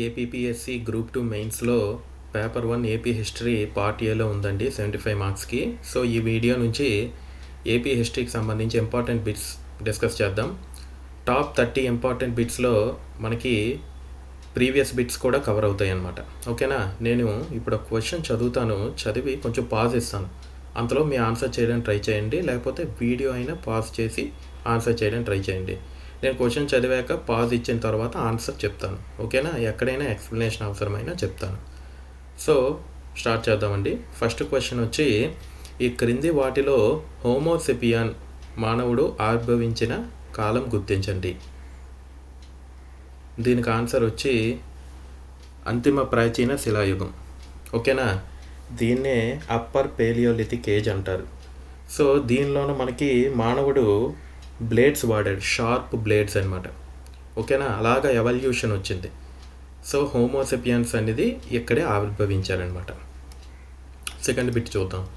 APPSC group two మెయిన్స్లో paper one AP history part ఏలో ఉందండి సెవెంటీ ఫైవ్ మార్క్స్కి సో ఈ వీడియో నుంచి ఏపీ హిస్టరీకి సంబంధించి ఇంపార్టెంట్ బిట్స్ డిస్కస్ చేద్దాం. టాప్ థర్టీ ఇంపార్టెంట్ బిట్స్లో మనకి ప్రీవియస్ బిట్స్ కూడా కవర్ అవుతాయి అన్నమాట. ఓకేనా నేను ఇప్పుడు ఒక క్వశ్చన్ చదువుతాను చదివి కొంచెం పాజ్ ఇస్తాను అంతలో మీ ఆన్సర్ చేయడానికి ట్రై చేయండి లేకపోతే వీడియో అయినా పాజ్ చేసి ఆన్సర్ చేయడానికి ట్రై చేయండి. నేను క్వశ్చన్ చదివాక పాజ్ ఇచ్చిన తర్వాత ఆన్సర్ చెప్తాను. ఓకేనా? ఎక్కడైనా ఎక్స్ప్లెనేషన్ అవసరమైనా చెప్తాను. సో స్టార్ట్ చేద్దామండి. ఫస్ట్ క్వశ్చన్ వచ్చి ఈ క్రింది వాటిలో హోమోసెపియాన్ మానవుడు ఆవిర్భవించిన కాలం గుర్తించండి. దీనికి ఆన్సర్ వచ్చి అంతిమ ప్రాచీన శిలాయుగం. ఓకేనా? దీన్నే అప్పర్ పేలియోలిథిక్ ఏజ్ అంటారు. సో దీనిలోనూ మనకి మానవుడు బ్లేడ్స్ వాడాడు షార్ప్ బ్లేడ్స్ అనమాట ఓకేనా? అలాగా ఎవల్యూషన్ వచ్చింది. సో హోమోసెపియన్స్ అనేది ఇక్కడే ఆవిర్భవించారనమాట సెకండ్ బిట్ చూద్దాం.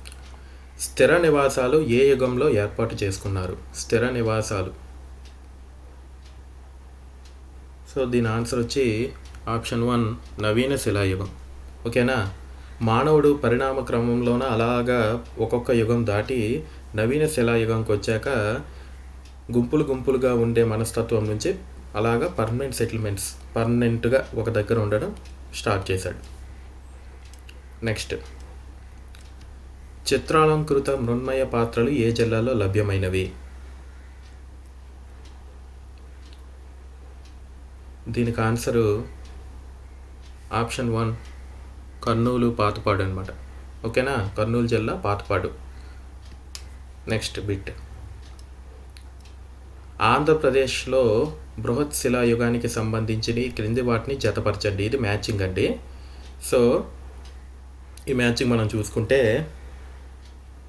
స్థిర నివాసాలు ఏ యుగంలో ఏర్పాటు చేసుకున్నారు? స్థిర నివాసాలు. సో దీని ఆన్సర్ వచ్చి ఆప్షన్ వన్ నవీన శిలాయుగం. ఓకేనా? మానవుడు పరిణామ క్రమంలోన అలాగా ఒక్కొక్క యుగం దాటి నవీన శిలాయుగంకి వచ్చాక గుంపులు గుంపులుగా ఉండే మనస్తత్వం నుంచి అలాగా పర్మనెంట్ సెటిల్మెంట్స్ పర్మనెంట్గా ఒక దగ్గర ఉండడం స్టార్ట్ చేశాడు. నెక్స్ట్ చిత్రాలంకృత మృన్మయ పాత్రలు ఏ జిల్లాలో లభ్యమైనవి? దీనికి answer option one Kurnool Pathapadu అనమాట ఓకేనా కర్నూలు జిల్లా పాతపాడు. నెక్స్ట్ బిట్ ఆంధ్రప్రదేశ్లో బృహత్ శిలాయుగానికి సంబంధించిన ఈ క్రింది వాటిని జతపరచండి. ఇది మ్యాచింగ్ అండి. సో ఈ మ్యాచింగ్ మనం చూసుకుంటే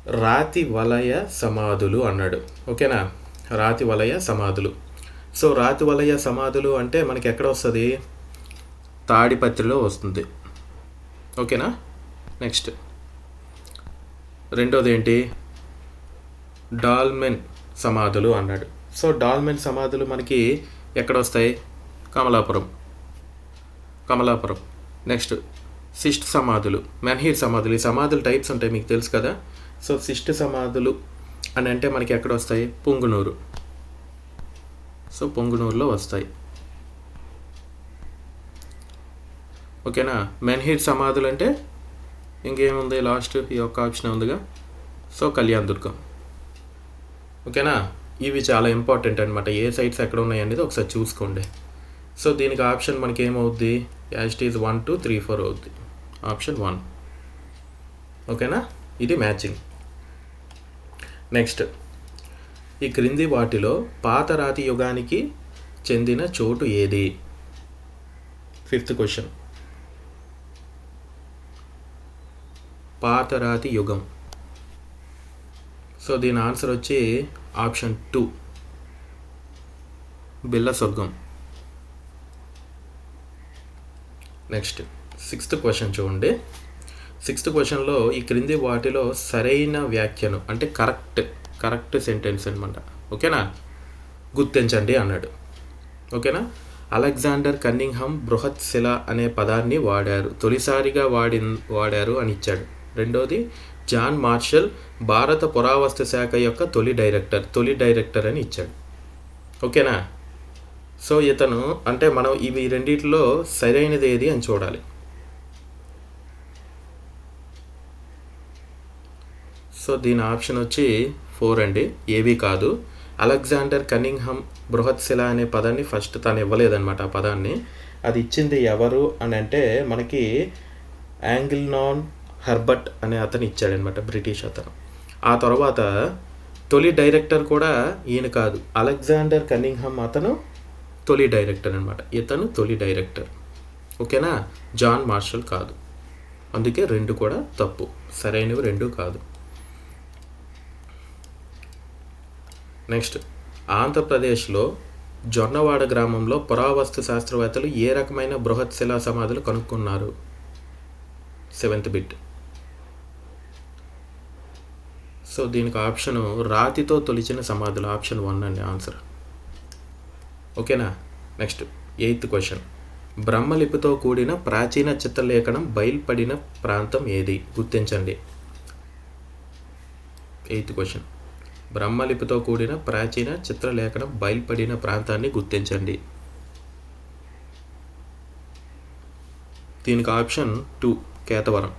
రాతి వలయ సమాధులు అన్నాడు. ఓకేనా? రాతి వలయ సమాధులు. సో రాతి వలయ సమాధులు అంటే మనకి ఎక్కడ వస్తుంది? తాడిపత్రిలో వస్తుంది. ఓకేనా? నెక్స్ట్. రెండోది ఏంటి? డాల్మెన్ సమాధులు అన్నాడు. సో డాల్మెన్ సమాధులు మనకి ఎక్కడ వస్తాయి కమలాపురం. కమలాపురం. నెక్స్ట్ శిష్ట సమాధులు. మెన్హీర్ సమాధులు. ఈ సమాధులు టైప్స్ ఉంటాయి మీకు తెలుసు కదా? సో శిష్ట సమాధులు అని అంటే మనకి ఎక్కడ వస్తాయి పొంగునూరు. సో పొంగునూరులో వస్తాయి. ఓకేనా? మెన్హీర్ సమాధులు అంటే ఇంకేముంది లాస్ట్? ఈ ఒక్క ఆప్షన్ ఉందిగా. సో కళ్యాణ్ దుర్గం. ఓకేనా? ఇవి చాలా ఇంపార్టెంట్ అనమాట ఏ సైట్స్ ఎక్కడ ఉన్నాయి అనేది ఒకసారి చూసుకోండి. సో దీనికి ఆప్షన్ మనకి ఏమవుద్ది? యాస్ట్ is one two three four అవుద్ది. ఆప్షన్ వన్ ఓకేనా ఇది మ్యాచింగ్ నెక్స్ట్ ఈ క్రింది వాటిలో పాతరాతి యుగానికి చెందిన చోటు ఏది? ఫిఫ్త్ క్వశ్చన్ పాతరాతి యుగం. సో దీని ఆన్సర్ వచ్చి option two. Billa Surgam next sixth question చూడండి. సిక్స్త్ క్వశ్చన్లో ఈ క్రింది వాటిలో సరైన వ్యాఖ్యను అంటే కరెక్ట్ కరెక్ట్ సెంటెన్స్ అనమాట ఓకేనా? గుర్తించండి అన్నాడు. ఓకేనా? అలెగ్జాండర్ కన్నింగ్హమ్ బృహత్ శిల అనే పదాన్ని వాడారు తొలిసారిగా వాడి వాడారు అని ఇచ్చాడు. రెండోది జాన్ మార్షల్ భారత పురావస్తు శాఖ యొక్క తొలి డైరెక్టర్ తొలి డైరెక్టర్ అని ఇచ్చాడు. ఓకేనా? సో ఇతను అంటే మనం ఇవి రెండిట్లో సరైనది ఏది అని చూడాలి. సో దీని ఆప్షన్ వచ్చి ఫోర్ అండి. ఏవి కాదు. అలెగ్జాండర్ కన్నింగ్హమ్ బృహత్శిల అనే పదాన్ని ఫస్ట్ తను ఇవ్వలేదన్నమాట ఆ పదాన్ని. అది ఇచ్చింది ఎవరు అని అంటే మనకి యాంగిల్ నాన్ హెర్బర్ట్ అనే అతను ఇచ్చాడనమాట బ్రిటిష్ అతను. ఆ తర్వాత తొలి డైరెక్టర్ కూడా ఈయన కాదు అలెగ్జాండర్ కన్నింగ్హమ్ అతను తొలి డైరెక్టర్ అనమాట ఇతను తొలి డైరెక్టర్. ఓకేనా? జాన్ మార్షల్ కాదు. అందుకే రెండు కూడా తప్పు. సరైనవి రెండు కాదు. నెక్స్ట్ ఆంధ్రప్రదేశ్లో జొన్నవాడ గ్రామంలో పురావస్తు శాస్త్రవేత్తలు ఏ రకమైన బృహత్ శిలా సమాధులు కనుక్కున్నారు? Seventh bit. సో దీనికి ఆప్షన్ రాతితో తొలిచిన సమాధులు ఆప్షన్ వన్ అండి ఆన్సర్. ఓకేనా? Next eighth question. బ్రహ్మలిపితో కూడిన ప్రాచీన చిత్రలేఖనం బయల్పడిన ప్రాంతం ఏది? గుర్తించండి. Eighth question. బ్రహ్మలిపితో కూడిన ప్రాచీన చిత్రలేఖనం బయల్పడిన ప్రాంతాన్ని గుర్తించండి. దీనికి option two Ketavaram.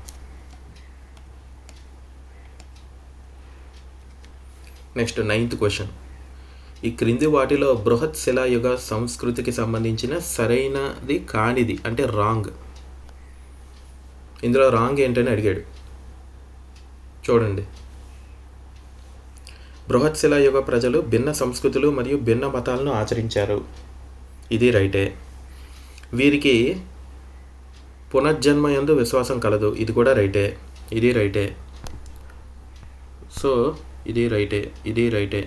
Next ninth question. ఈ క్రింది వాటిలో బృహత్ శిలాయుగ సంస్కృతికి సంబంధించిన సరైనది కానిది అంటే రాంగ్. ఇందులో రాంగ్ ఏంటని అడిగాడు. చూడండి. బృహత్ శిలాయుగ ప్రజలు భిన్న సంస్కృతులు మరియు భిన్న మతాలను ఆచరించారు. ఇది రైటే. వీరికి పునర్జన్మ ఎందు విశ్వాసం కలదు. ఇది కూడా రైటే. ఇది రైటే. సో ఇది రైటే ఇది రైటే.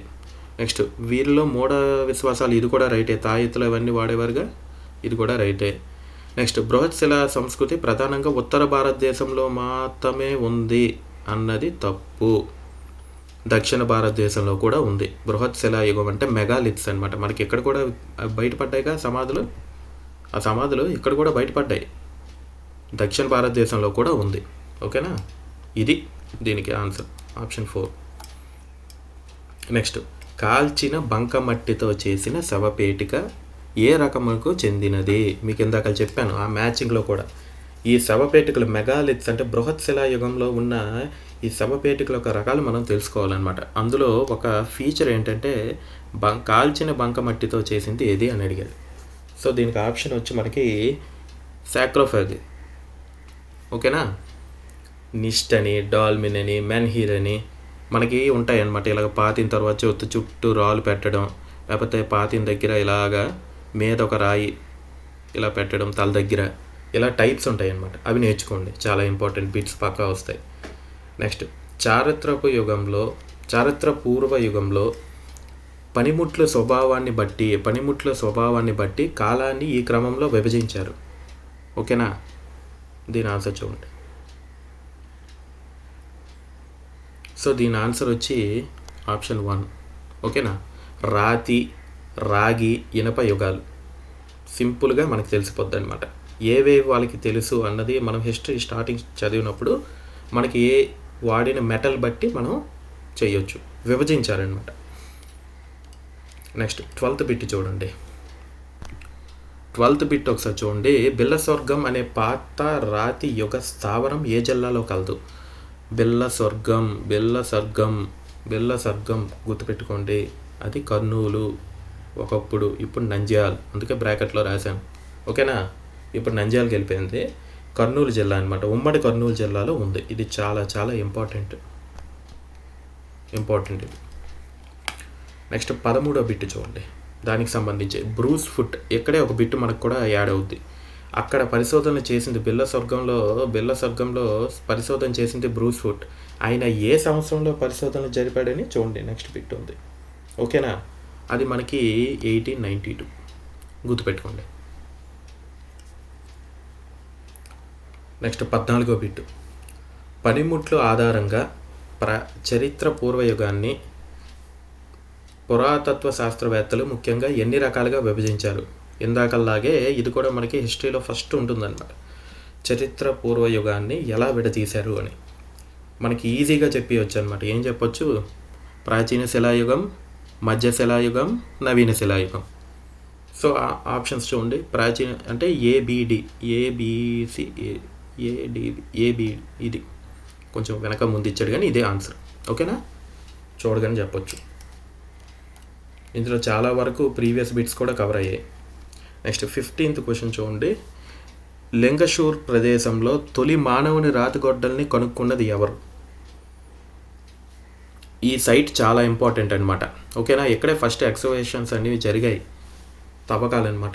నెక్స్ట్ వీరిలో మూఢ విశ్వాసాలు ఇది కూడా రైటే. తాయెత్తులు అవన్నీ వాడేవారుగా ఇది కూడా రైటే. నెక్స్ట్ బృహత్ శిలా సంస్కృతి ప్రధానంగా ఉత్తర భారతదేశంలో మాత్రమే ఉంది అన్నది తప్పు. దక్షిణ భారతదేశంలో కూడా ఉంది. బృహత్ శిలాయుగం అంటే మెగాలిత్స్ అనమాట మనకి ఇక్కడ కూడా బయటపడ్డాయిగా సమాధులు? ఆ సమాధులు ఇక్కడ కూడా బయటపడ్డాయి. దక్షిణ భారతదేశంలో కూడా ఉంది. ఓకేనా? ఇది దీనికి ఆన్సర్. Option four. నెక్స్ట్. కాల్చిన బంకమట్టితో చేసిన శవపేటిక ఏ రకముకు చెందినది? మీకు ఇందాక చెప్పాను ఆ మ్యాచింగ్లో కూడా. ఈ శవపేటికలు మెగాలిత్స్ అంటే బృహత్ శిలాయుగంలో ఉన్న ఈ శవపేటికల యొక్క రకాలు మనం తెలుసుకోవాలన్నమాట. అందులో ఒక ఫీచర్ ఏంటంటే బం కాల్చిన బంకమట్టితో చేసింది ఏది అని అడిగాడు సో దీనికి ఆప్షన్ వచ్చి మనకి సాక్రోఫాగ్. ఓకేనా? నిష్ట్ అని డాల్మిన్ అని మెన్హీర్ అని మనకి ఉంటాయి అన్నమాట ఇలాగ పాతిన తర్వాత చుట్టూ చుట్టూ రాళ్ళు పెట్టడం లేకపోతే పాతిన దగ్గర ఇలాగా మీద ఒక రాయి ఇలా పెట్టడం తల దగ్గర ఇలా టైప్స్ ఉంటాయి అన్నమాట అవి నేర్చుకోండి. చాలా ఇంపార్టెంట్ బిట్స్ పక్కా వస్తాయి. నెక్స్ట్ చారిత్రపు యుగంలో చారిత్ర పూర్వ యుగంలో పనిముట్ల స్వభావాన్ని బట్టి పనిముట్ల స్వభావాన్ని బట్టి కాలాన్ని ఈ క్రమంలో విభజించారు. ఓకేనా? దీని ఆన్సర్ చూడండి. సో దీని ఆన్సర్ వచ్చి ఆప్షన్ వన్. ఓకేనా? రాతి రాగి ఇనప యుగాలు. సింపుల్గా మనకు తెలిసిపోద్ది అనమాట ఏవేవి వాళ్ళకి తెలుసు అన్నది మనం హిస్టరీ స్టార్టింగ్ చదివినప్పుడు మనకి ఏ వాడిన మెటల్ బట్టి మనం చేయొచ్చు. విభజించారనమాట నెక్స్ట్ ట్వెల్త్ బిట్ చూడండి. ట్వెల్త్ బిట్ ఒకసారి చూడండి. బిల్లస్వర్గం అనే పాత రాతి యుగ స్థావరం ఏ జిల్లాలో కలదు? బిల్ల స్వర్గం బిల్ల సర్గం బిల్ల సర్గం గుర్తుపెట్టుకోండి. అది కర్నూలు ఒకప్పుడు ఇప్పుడు నంద్యాల్. అందుకే బ్రాకెట్లో రాశాను ఓకేనా? ఇప్పుడు నంద్యాలకు వెళ్ళిపోయింది. కర్నూలు జిల్లా అనమాట ఉమ్మడి కర్నూలు జిల్లాలో ఉంది. ఇది చాలా చాలా ఇంపార్టెంట్ ఇంపార్టెంట్ ఇది. నెక్స్ట్ పదమూడో బిట్ చూడండి. దానికి సంబంధించి. బ్రూస్ ఫుట్ ఇక్కడే ఒక బిట్ మనకు కూడా యాడ్ అవుద్ది. అక్కడ పరిశోధన చేసింది బిల్ల స్వర్గంలో బిల్ల స్వర్గంలో పరిశోధన చేసింది బ్రూస్ ఫుట్ ఆయన ఏ సంవత్సరంలో పరిశోధన జరిపాడని చూడండి నెక్స్ట్ బిట్ ఉంది. ఓకేనా? అది మనకి ఎయిటీన్ నైంటీ టూ. గుర్తుపెట్టుకోండి. నెక్స్ట్ పద్నాలుగో బిట్టు పనిముట్లు ఆధారంగా ప్ర చరిత్ర పూర్వయుగాన్ని పురాతత్వ శాస్త్రవేత్తలు ముఖ్యంగా ఎన్ని రకాలుగా విభజించారు? ఇందాకల్లాగే ఇది కూడా మనకి హిస్టరీలో ఫస్ట్ ఉంటుందన్నమాట. చరిత్ర పూర్వయుగాన్ని ఎలా విడదీశారు అని. మనకి ఈజీగా చెప్పవచ్చు అనమాట ఏం చెప్పొచ్చు? ప్రాచీన శిలాయుగం మధ్య శిలాయుగం నవీన శిలాయుగం. సో ఆ ఆప్షన్స్ చూడండి. ప్రాచీన అంటే ఏబిడి ఏబిసి ఏడి ఏబి ఇది కొంచెం వెనక ముందు ఇచ్చాడు కానీ ఇదే ఆన్సర్. ఓకేనా? చూడగానే చెప్పొచ్చు. ఇందులో చాలా వరకు ప్రీవియస్ బిట్స్ కూడా కవర్ అయ్యాయి. నెక్స్ట్ ఫిఫ్టీన్త్ క్వశ్చన్ చూడండి. లింగషూర్ ప్రదేశంలో తొలి మానవుని రాతిగొడ్డల్ని కనుక్కున్నది ఎవరు? ఈ సైట్ చాలా ఇంపార్టెంట్ అనమాట ఓకేనా? ఇక్కడే ఫస్ట్ ఎక్స్కవేషన్స్ అనేవి జరిగాయి. తవ్వకాలన్నమాట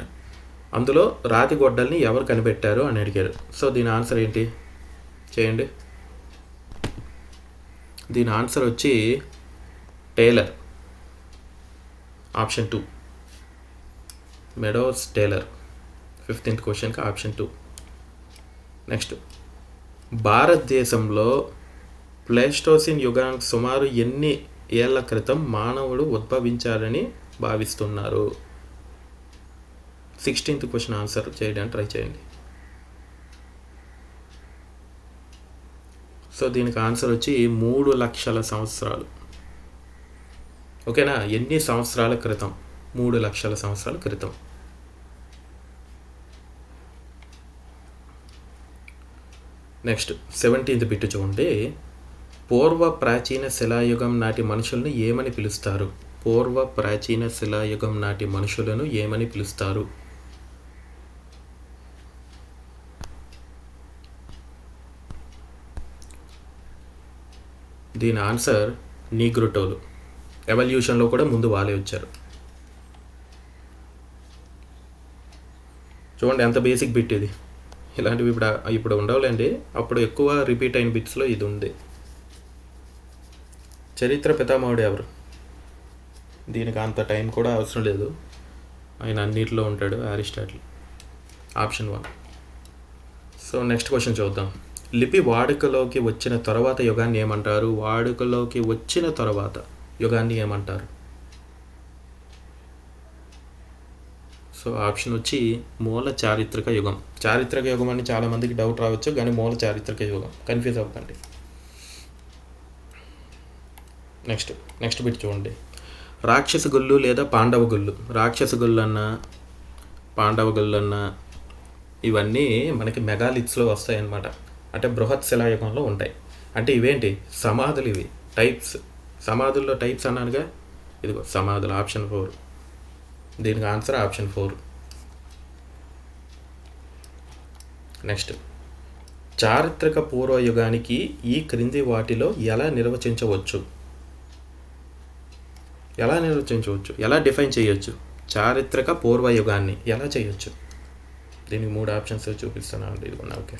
అందులో రాతి గొడ్డల్ని ఎవరు కనిపెట్టారు అని అడిగారు. సో దీని ఆన్సర్ ఏంటి? చేయండి. దీని ఆన్సర్ వచ్చి Taylor. Option two. Meadows Taylor fifteenth క్వశ్చన్కి ఆప్షన్ టూ నెక్స్ట్ భారతదేశంలో ప్లేస్టోసిన్ యుగానికి సుమారు ఎన్ని ఏళ్ళ క్రితం మానవుడు ఉద్భవించారని భావిస్తున్నారు? సిక్స్టీన్త్ క్వశ్చన్ ఆన్సర్ చేయడానికి ట్రై చేయండి. సో దీనికి ఆన్సర్ వచ్చి మూడు లక్షల సంవత్సరాలు. ఓకేనా ఎన్ని సంవత్సరాల క్రితం? మూడు లక్షల సంవత్సరాల క్రితం. నెక్స్ట్ సెవెంటీన్త్ బిట్టు చూడండి. పూర్వ ప్రాచీన శిలాయుగం నాటి మనుషులను ఏమని పిలుస్తారు? పూర్వ ప్రాచీన శిలాయుగం నాటి మనుషులను ఏమని పిలుస్తారు? దీని ఆన్సర్ నీగ్రోటోలు. ఎవల్యూషన్లో కూడా ముందు వాళ్ళే వచ్చారు. చూడండి ఎంత బేసిక్ బిట్ ఇది. ఇలాంటివి ఇప్పుడు ఇప్పుడు ఉండవులేండి. అప్పుడు ఎక్కువ రిపీట్ అయిన బిట్స్లో ఇది ఉంది. చరిత్ర పితామహుడు ఎవరు? దీనికి అంత టైం కూడా అవసరం లేదు. ఆయన అన్నిటిలో ఉంటాడు Aristotle. Option one so next question చూద్దాం. లిపి వాడుకలోకి వచ్చిన తర్వాత యుగాన్ని ఏమంటారు? వాడుకలోకి వచ్చిన తర్వాత యుగాన్ని ఏమంటారు? సో ఆప్షన్ వచ్చి మూల చారిత్రక యుగం. చారిత్రక యుగం అని చాలామందికి డౌట్ రావచ్చు కానీ మూల చారిత్రక యుగం. కన్ఫ్యూజ్ అవ్వకండి. నెక్స్ట్ నెక్స్ట్ బిట్ చూడండి. రాక్షస గుళ్ళు లేదా పాండవ గుళ్ళు రాక్షస గుళ్ళు అన్న పాండవ గుళ్ళు అన్న ఇవన్నీ మనకి మెగాలిత్స్లో వస్తాయన్నమాట. అంటే బృహత్ శిలాయుగంలో ఉంటాయి. అంటే ఇవేంటి? సమాధులు ఇవి. టైప్స్ సమాధుల్లో టైప్స్ అన్నానుగా? ఇదిగో సమాధులు ఆప్షన్ ఫోర్ దీనికి ఆన్సర్ ఆప్షన్ ఫోర్ నెక్స్ట్ చారిత్రక పూర్వయుగానికి ఈ క్రింది వాటిలో ఎలా నిర్వచించవచ్చు? ఎలా నిర్వచించవచ్చు? ఎలా డిఫైన్ చేయొచ్చు? చారిత్రక పూర్వయుగాన్ని ఎలా చేయొచ్చు? దీనికి మూడు ఆప్షన్స్ చూపిస్తున్నాను అండి ఇదిగోండి ఓకే.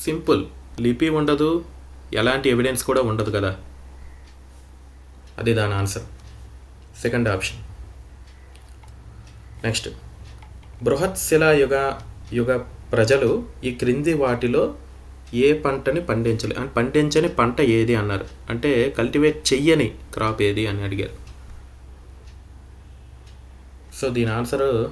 సింపుల్ లిపి ఉండదు. ఎలాంటి ఎవిడెన్స్ కూడా ఉండదు కదా? అది దాని ఆన్సర్ సెకండ్ ఆప్షన్ నెక్స్ట్ బృహత్ శిలా యుగ యుగ ప్రజలు ఈ క్రింది వాటిలో ఏ పంటని పండించలే అంటే పండించని పంట ఏది అన్నారు? అంటే కల్టివేట్ చెయ్యని క్రాప్ ఏది అని అడిగారు. సో దీని ఆన్సర్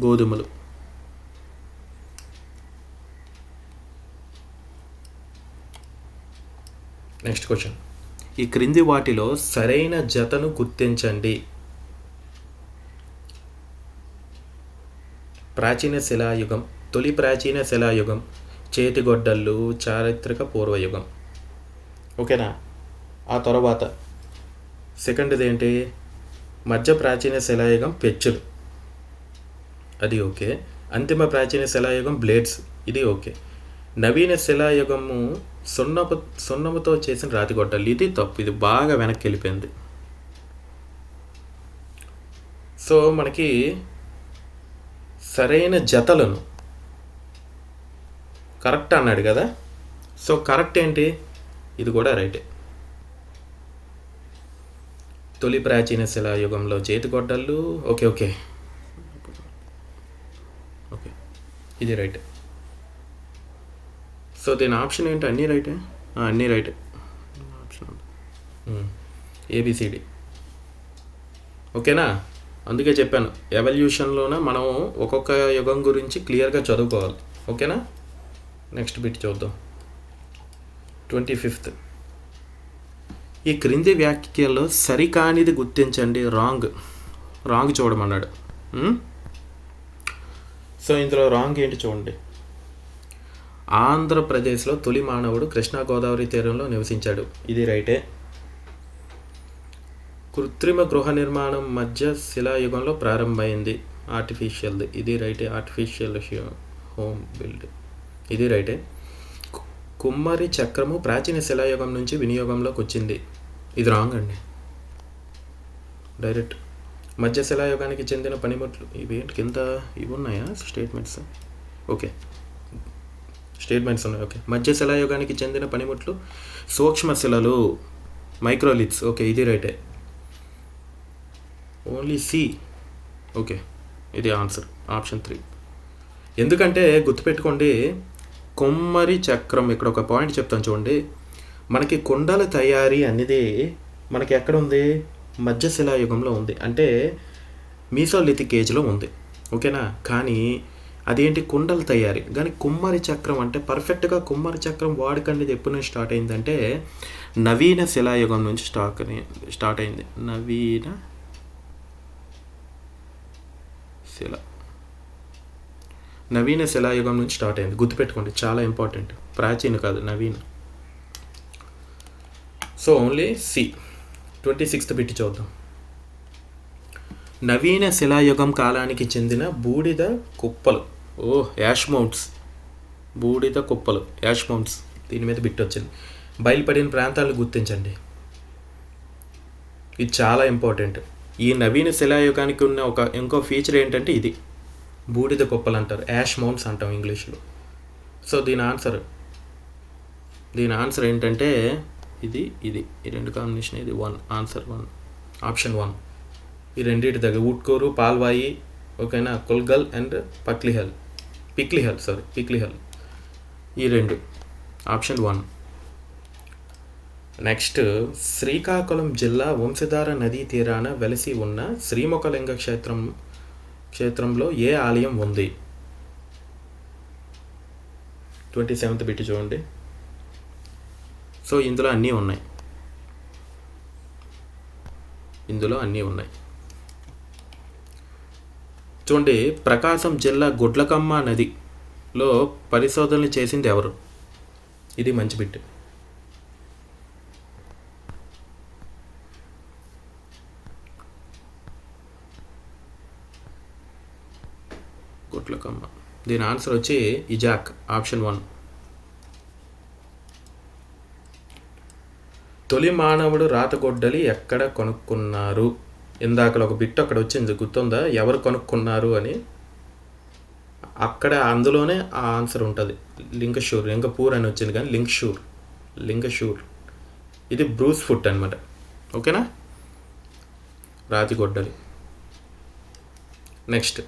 గోధుమలు. నెక్స్ట్ క్వశ్చన్ ఈ క్రింది వాటిలో సరైన జతను గుర్తించండి. ప్రాచీన శిలాయుగం తొలి ప్రాచీన శిలాయుగం చేతిగొడ్డళ్ళు చారిత్రక పూర్వయుగం. ఓకేనా? ఆ తర్వాత సెకండ్ది ఏంటి? మధ్య ప్రాచీన శిలాయుగం పెచ్చులు. అది ఓకే. అంతిమ ప్రాచీన శిలాయుగం బ్లేడ్స్ ఇది ఓకే. నవీన శిలాయుగము సున్నపు సున్నముతో చేసిన రాతి గొడ్డలు ఇది తప్పు ఇది బాగా వెనక్కి వెళ్ళిపోయింది. సో మనకి సరైన జతలను కరెక్ట్ అన్నాడు కదా? సో కరెక్ట్ ఏంటి? ఇది కూడా రైటే. తొలి ప్రాచీన శిలాయుగంలో చేతిగొడ్డళ్ళు ఓకే ఓకే ఓకే. ఇది రైట్ సో దీని ఆప్షన్ ఏంటి? అన్నీ రైటే అన్నీ రైటే ఆప్షన్ ఏబిసిడి ఓకేనా? అందుకే చెప్పాను. ఎవల్యూషన్లోన మనం ఒక్కొక్క యుగం గురించి క్లియర్గా చదువుకోవాలి. ఓకేనా? నెక్స్ట్ బిట్ చూద్దాం. ట్వంటీ ఫిఫ్త్ ఈ క్రింది వ్యాఖ్యలో సరికానిది గుర్తించండి. రాంగ్ రాంగ్ చూడమన్నాడు. ఉమ్? సో ఇందులో రాంగ్ ఏంటి చూడండి. ఆంధ్రప్రదేశ్లో తొలి మానవుడు కృష్ణా గోదావరి తీరంలో నివసించాడు. ఇది రైటే. కృత్రిమ గృహ నిర్మాణం మధ్య శిలాయుగంలో ప్రారంభమైంది. ఆర్టిఫిషియల్ది ఇది రైటే. ఆర్టిఫిషియల్ హోమ్ బిల్డ్ ఇది రైటే. కుమ్మరి చక్రము ప్రాచీన శిలాయుగం నుంచి వినియోగంలోకి వచ్చింది. ఇది రాంగ్ అండి. డైరెక్ట్ మధ్య శిలాయుగానికి చెందిన పనిముట్లు ఇవి ఏంటి కింద ఇవి ఉన్నాయా స్టేట్మెంట్స్ ఓకే స్టేట్మెంట్స్ ఉన్నాయి ఓకే మధ్య శిలాయుగానికి చెందిన పనిముట్లు సూక్ష్మ శిలలు మైక్రోలిత్స్ ఓకే ఇది రైటే ఓన్లీ సి ఓకే ఇది ఆన్సర్ ఆప్షన్ త్రీ ఎందుకంటే గుర్తుపెట్టుకోండి కొమ్మరి చక్రం ఇక్కడ ఒక పాయింట్ చెప్తాను చూడండి. మనకి కుండల తయారీ అనేది మనకి ఎక్కడ ఉంది? మధ్యశిలాయుగంలో ఉంది. అంటే మీసోలిథిక్ ఏజ్లో ఉంది. ఓకేనా? కానీ అదేంటి? కుండల తయారీ. కానీ కుమ్మరి చక్రం అంటే పర్ఫెక్ట్గా కుమ్మరి చక్రం వాడుక అనేది ఎప్పటి నుంచి స్టార్ట్ అయిందంటే నవీన శిలాయుగం నుంచి స్టాక్ స్టార్ట్ అయింది. నవీన శిల. నవీన శిలాయుగం నుంచి స్టార్ట్ అయింది. గుర్తుపెట్టుకోండి చాలా ఇంపార్టెంట్ ప్రాచీన కాదు నవీన. So only C. Twenty sixth bit చూద్దాం నవీన శిలాయుగం కాలానికి చెందిన బూడిద కుప్పలు. ఓ యాష్ మౌంట్స్. బూడిద కుప్పలు యాష్ మౌంట్స్. దీని మీద బిట్ వచ్చింది. బయలుపడిన ప్రాంతాలను గుర్తించండి. ఇది చాలా ఇంపార్టెంట్. ఈ నవీన శిలాయుగానికి ఉన్న ఒక ఇంకో ఫీచర్ ఏంటంటే ఇది. బూడిద కుప్పలు అంటారు. యాష్ మౌంట్స్ అంటాం ఇంగ్లీష్లో. సో దీని ఆన్సర్ దీని ఆన్సర్ ఏంటంటే ఇది ఇది. ఈ రెండు కాంబినేషన్ ఇది one answer one option one ఈ రెండింటి దగ్గర ఉట్కూరు పాల్వాయి ఓకేనా? కుల్గల్ అండ్ పక్లిహల్. పిక్లిహల్ సారీ పిక్లిహల్. ఈ రెండు. ఆప్షన్ వన్ నెక్స్ట్ శ్రీకాకుళం జిల్లా వంశధార నదీ తీరాన వెలసి ఉన్న శ్రీముఖలింగ క్షేత్రం క్షేత్రంలో ఏ ఆలయం ఉంది? ట్వంటీ సెవెంత్ బిట్ చూడండి. సో ఇందులో అన్నీ ఉన్నాయి. ఇందులో అన్నీ ఉన్నాయి. చూడండి ప్రకాశం జిల్లా గుడ్లకమ్మ నదిలో పరిశోధనలు చేసింది ఎవరు? ఇది మంచి బిట్. గుడ్లకమ్మ. దీని ఆన్సర్ వచ్చి ఇజాక్ ఆప్షన్ వన్. తొలి మానవుడు రాతగొడ్డలి ఎక్కడ కొనుక్కున్నారు? ఇందాకలో ఒక బిట్ అక్కడ వచ్చింది గుర్తుందా? ఎవరు కొనుక్కున్నారు అని? అక్కడ అందులోనే ఆ ఆన్సర్ ఉంటుంది. లింకషూర్ లింకపూర్ అని వచ్చింది కానీ లింక్షూర్ లింకషూర్ ఇది బ్రూస్ ఫుట్ అనమాట ఓకేనా? రాతిగొడ్డలి నెక్స్ట్.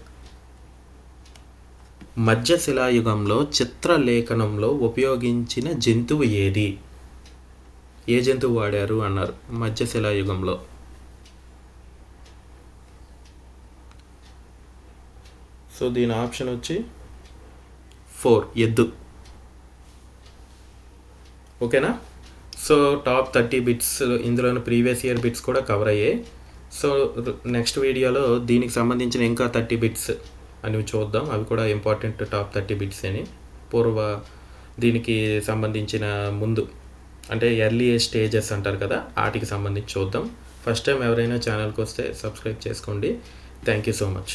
మధ్యశిలాయుగంలో చిత్రలేఖనంలో ఉపయోగించిన జంతువు ఏది? ఏ జంతువు వాడారు అన్నారు మధ్యశిలాయుగంలో సో దీని ఆప్షన్ వచ్చి ఫోర్ ఎద్దు. ఓకేనా? సో టాప్ థర్టీ బిట్స్ ఇందులోని ప్రీవియస్ ఇయర్ బిట్స్ కూడా కవర్ అయ్యాయి. సో నెక్స్ట్ వీడియోలో దీనికి సంబంధించిన ఇంకా థర్టీ బిట్స్ అని చూద్దాం. అవి కూడా ఇంపార్టెంట్ టాప్ థర్టీ బిట్స్ అని. పూర్వ దీనికి సంబంధించిన ముందు. అంటే ఎర్లీ స్టేజెస్ అంటారు కదా వాటికి సంబంధించి చూద్దాం. ఫస్ట్ టైం ఎవరైనా ఛానల్కి వస్తే సబ్స్క్రైబ్ చేసుకోండి. Thank you so much